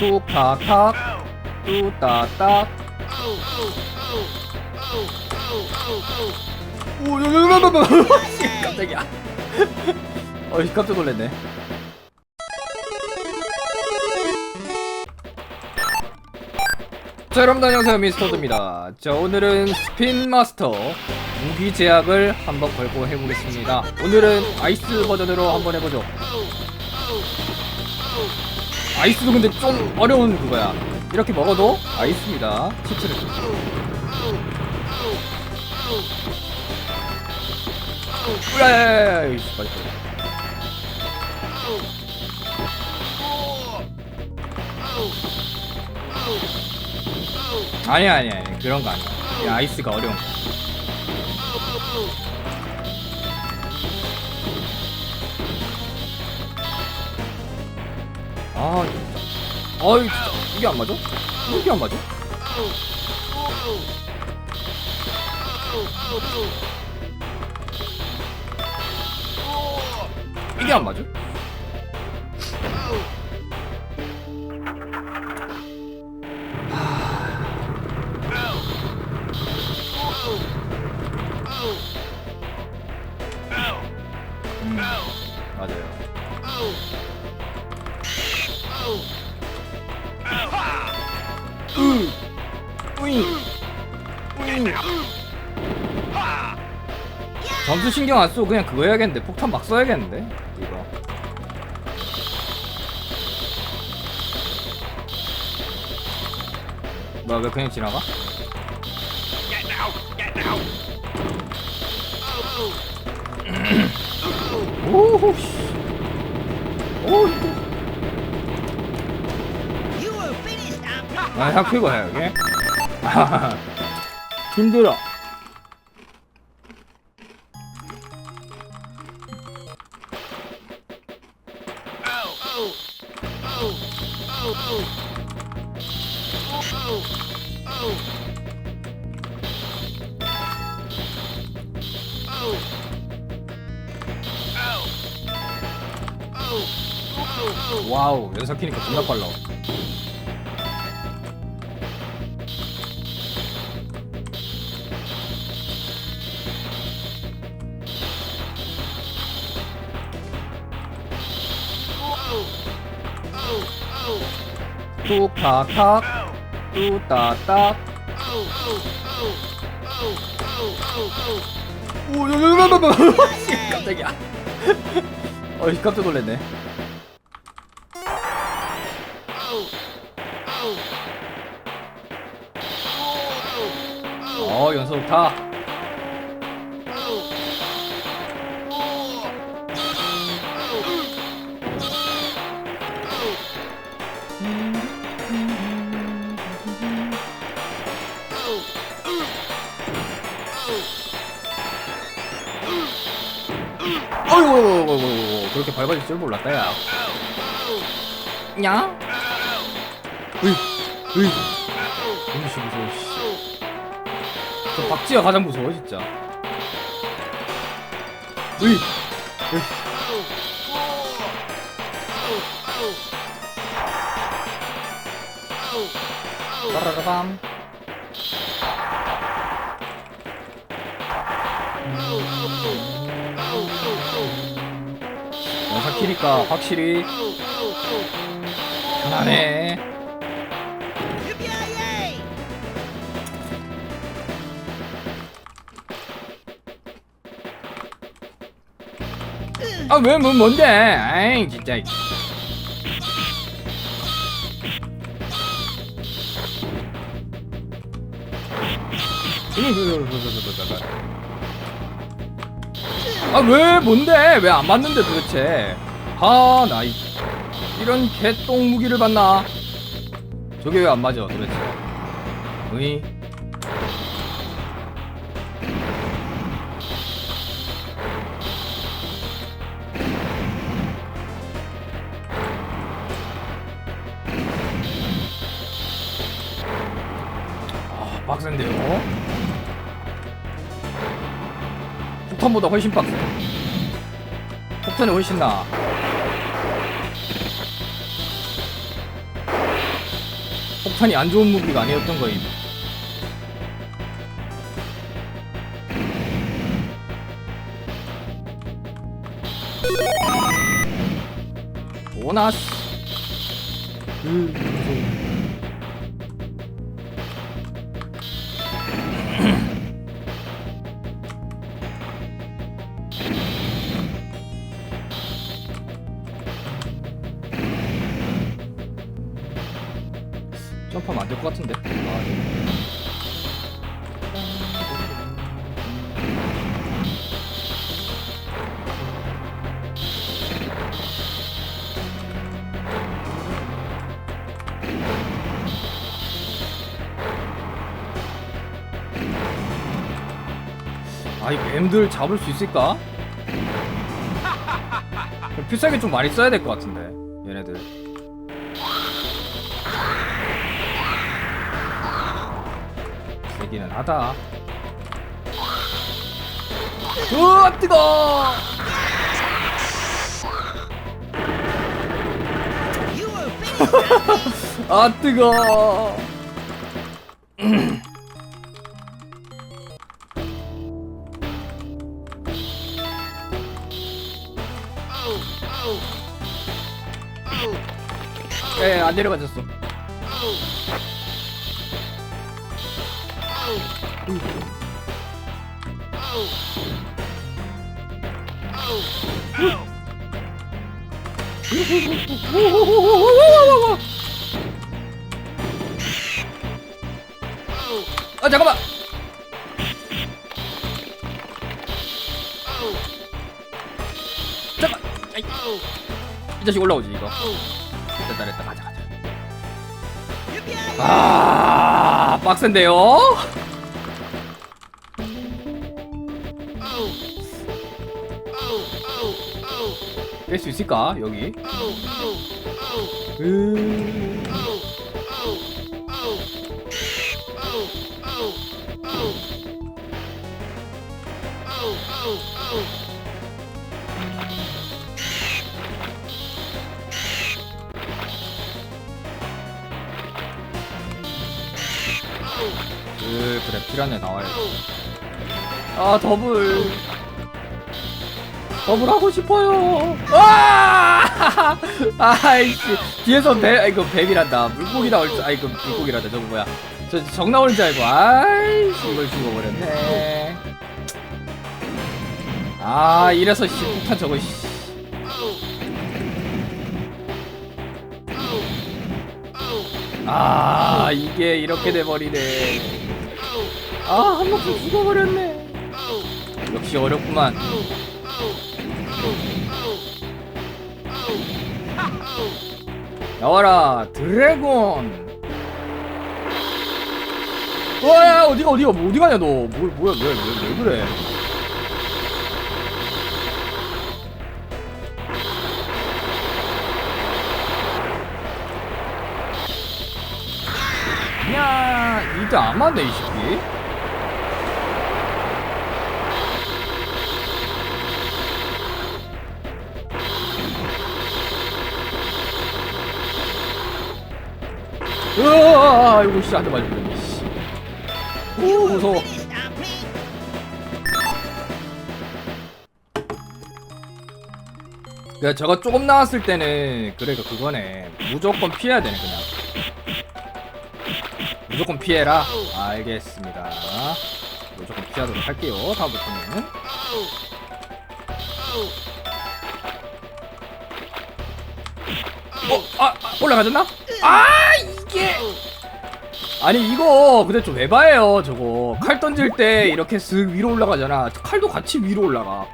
뚝탁탁 뚜따딱 오, 깜짝이야. 어이, 깜짝 놀랐네. 자, 여러분 안녕하세요. 미스터드입니다. 자, 오늘은 스핀 마스터 무기 제약을 한번 걸고 해보겠습니다. 오늘은 아이스 버전으로 한번 해보죠. 아이스도 근데 좀 어려운 그거야. 이렇게 먹어도 아이스입니다. 치트를. 으아야야야, 맞다. 아니야 아니야 아니야. 그런 거 아니야. 이 아이스가 어려운 거. 아 어이 진짜 이게 안 맞아? 이게 안 맞아? 이게 안 맞아? 점수 신경 안 쓰고 그냥 그거 해야겠는데 폭탄 막 써야겠는데 이거. 뭐야 왜 그냥 지나가? 오호 씨. 오 이거. 아, 형 피고 해, 여기. 아하하. 힘들어. 와우, 연석 키니까 존나 빨라. 뚝탁탁 뚜따딱 오, 깜짝이야. 어이, 깜짝 놀랐네. 어, 연속 타. 어이구, 어이구, 그렇게 밟아질 줄 몰랐다, 야. 냐? 으이. 음식 무서워, 씨. 저 박쥐가 가장 무서워, 진짜. 으이, 으이. 따라라밤. 영상 키니까 확실히 편하네. 아, 왜, 뭐, 뭔데? 아이, 진짜. 아, 왜, 뭔데? 왜 안 맞는데 도대체? 아, 나, 이, 이런 개똥 무기를 받나? 저게 왜 안 맞아, 도대체? 으이. 빡센데요? 폭탄보다 훨씬 빡세. 폭탄이 훨씬 나아. 폭탄이 안 좋은 무기가 아니었던 거임. 보너스. 으, 점프하면 안 될 것 같은데. 아, 네. 아, 이 뱀들 잡을 수 있을까? 필살기 좀 많이 써야 될 것 같은데, 세기는 하다. 으아, 뜨거! 아, 뜨거! 예, 안 내려가졌어. 아 잠깐만. 잠깐. 아이. 이 자식 올라오지 이거. 됐다 됐다 가자 가자. 아 빡센데요? 뺄 수 있을까? 여기? 으... 으, 그래. 피라네 나와야 아 더블 더블 하고 싶어요. 아! 아이씨 뒤에서 배 아이고 뱀이란다. 물고기 나올 줄 아이고 물고기란다. 저거 뭐야? 저 정 나오는 줄 알고. 아이씨 이걸 죽어버렸네. 아 이래서 씨 폭탄 저거 씨. 아 이게 이렇게 돼버리네. 아 한번 죽어버렸네. 역시 어렵구만 나와라 드래곤. 와야 어디가 어디가 뭐 어디 가냐 너? 뭐, 뭐야 왜, 왜, 왜 그래? 야 이때 안 맞네 이 새끼 으아 이거 씨 한대 맞았네 씨. 오 무서워! 야 저거 조금 나왔을 때는 그래가 그거네 무조건 피해야 되네 그냥 무조건 피해라 알겠습니다 무조건 피하도록 할게요 다음부터는 어? 아, 아 올라가졌나? 아 이게 아니 이거 근데 좀 에바예요 저거. 칼 던질 때 이렇게 슥 위로 올라가잖아. 칼도 같이 위로 올라가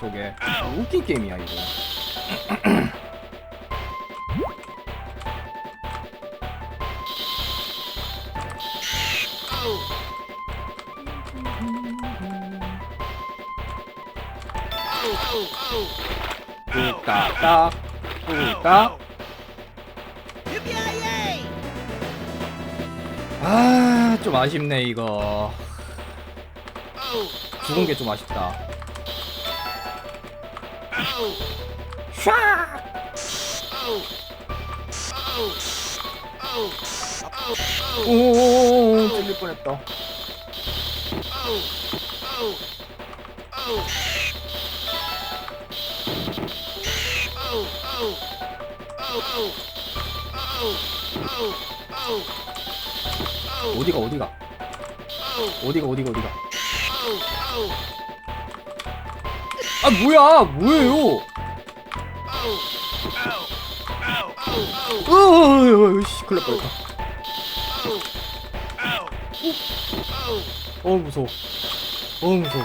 저게. 웃긴 게임이야 이거. 뚝딱딱 뚝딱 아, 좀 아쉽네, 이거. 죽은 게 좀 아쉽다. 샥! 오오오오, 찔릴 뻔했다. 어디가 어디가? 어디가 어디가 어디가? 아 뭐야? 뭐예요? 으으으으 큰일 날뻔했다. 어, 어 무서워. 어 무서워.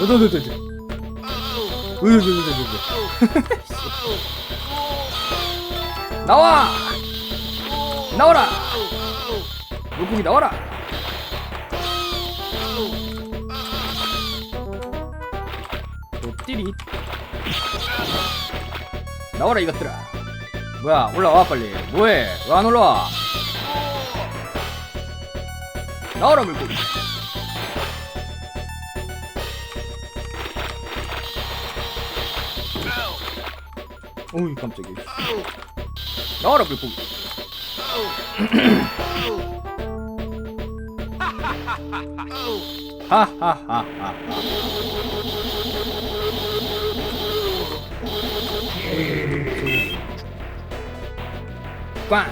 어, 으드드드드. 으드드드드드. 나와! 나와라! 물고기 나와라! 띠리 나와라 이것들아 뭐야 올라와 빨리 뭐해 왜 안 올라와 나와라 물고기 어이 깜짝이야. 나와라 물고기. 하하하하. 꽝.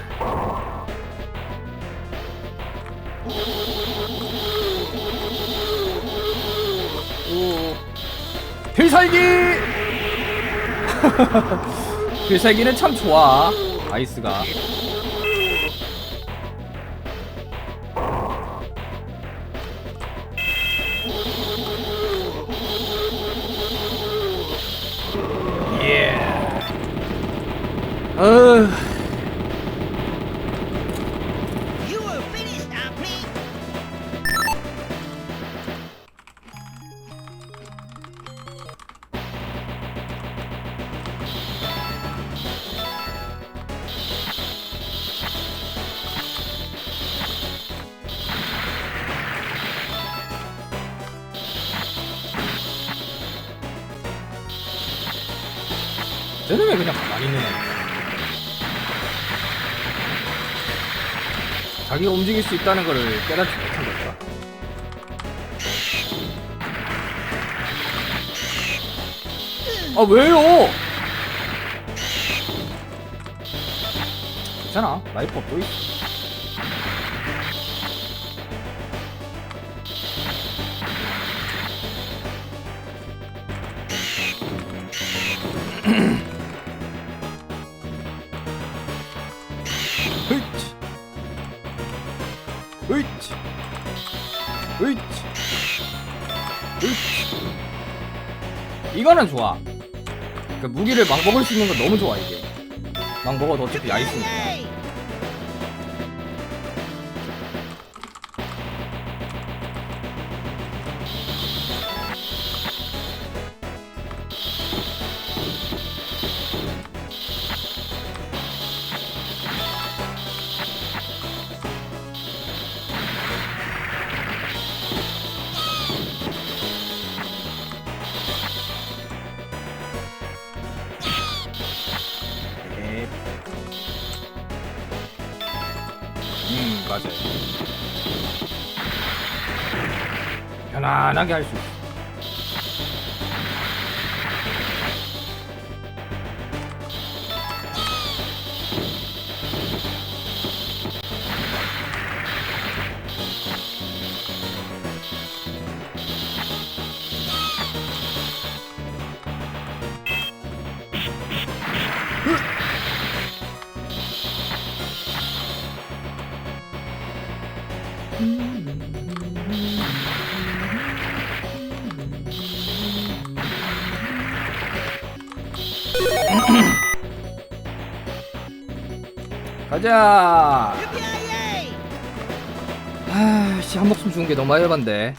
필살기. 글쎄기는 참 좋아 아이스가 예. 어휴. 자기가 움직일 수 있다는 것을 깨닫지 못한 것이다. 아 왜요? 괜찮아 라이프 또 있어. 으이치. 으이치. 이거는 좋아. 그 무기를 막 먹을 수 있는 건 너무 좋아 이게. 막 먹어도 어차피 얇으니까. 맞아요. 편안하게 할 수 있어요. 가자. Yippee-yi-yay! 아씨 한 목숨 주는 게 너무 해반데.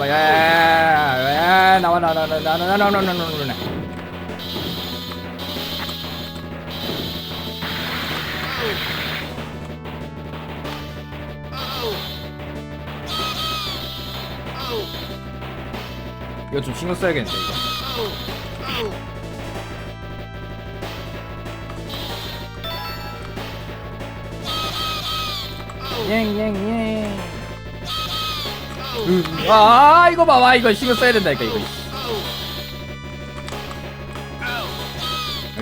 잠깐만 야야야야 나와 나와 나와 나와 나와 나와 나와 나와 이거 좀 신경 써야겠는데 이거. 예, 예. 아 이거 봐봐. 이거 신경 써야 된다니까 이거.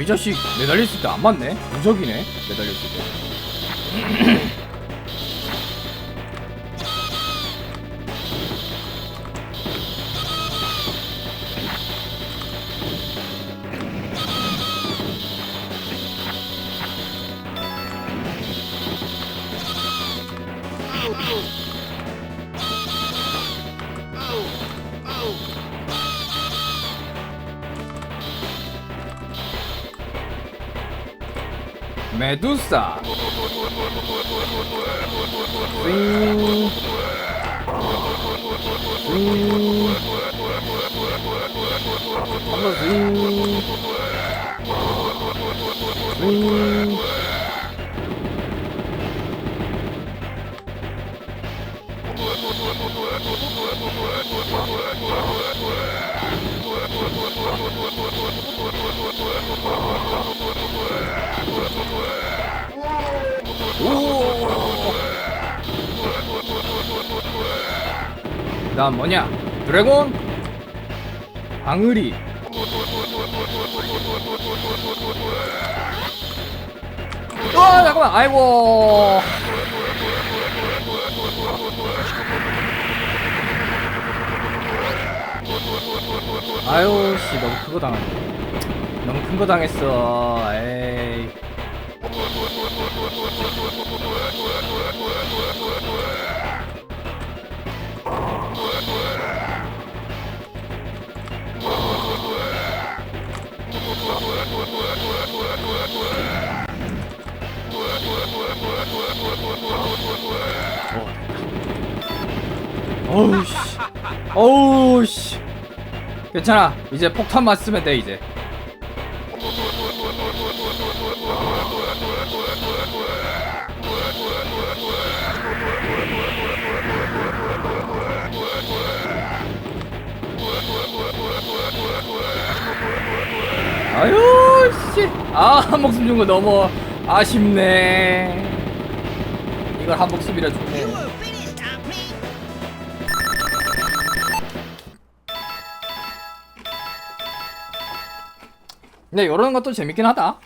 이 자식 매달릴 수 때안 맞네. 무적이네 매달릴 수 때 Medusa. Zing. Zing. Nochmal Zing. Zing. Wow. 윙. 윙. 나 뭐냐? 드래곤? 방울이. 아 잠깐만 아이고 아유 씨 너무 큰거 당했네 너무 큰 거 당했어. 에이. 어우 씨. 어우 씨. 괜찮아. 이제 폭탄만 쓰면 돼 이제 아유 씨아 한 목숨 준 거 너무 아쉽네 이걸 한 목숨이라 Ampli! 근데 이런 것도 재밌긴 하다.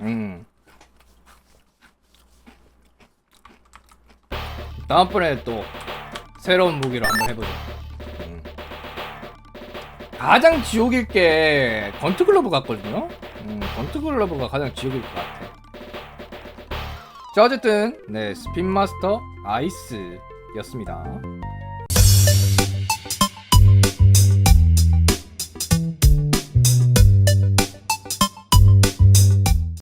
음. 다음번에 또 새로운 무기로 한번 해보자. 음. 가장 지옥일 게 건트 글러브 같거든요. 음, 건트 글러브가 가장 지옥일 것 같아. 자 어쨌든 네 스핀 마스터 아이스였습니다.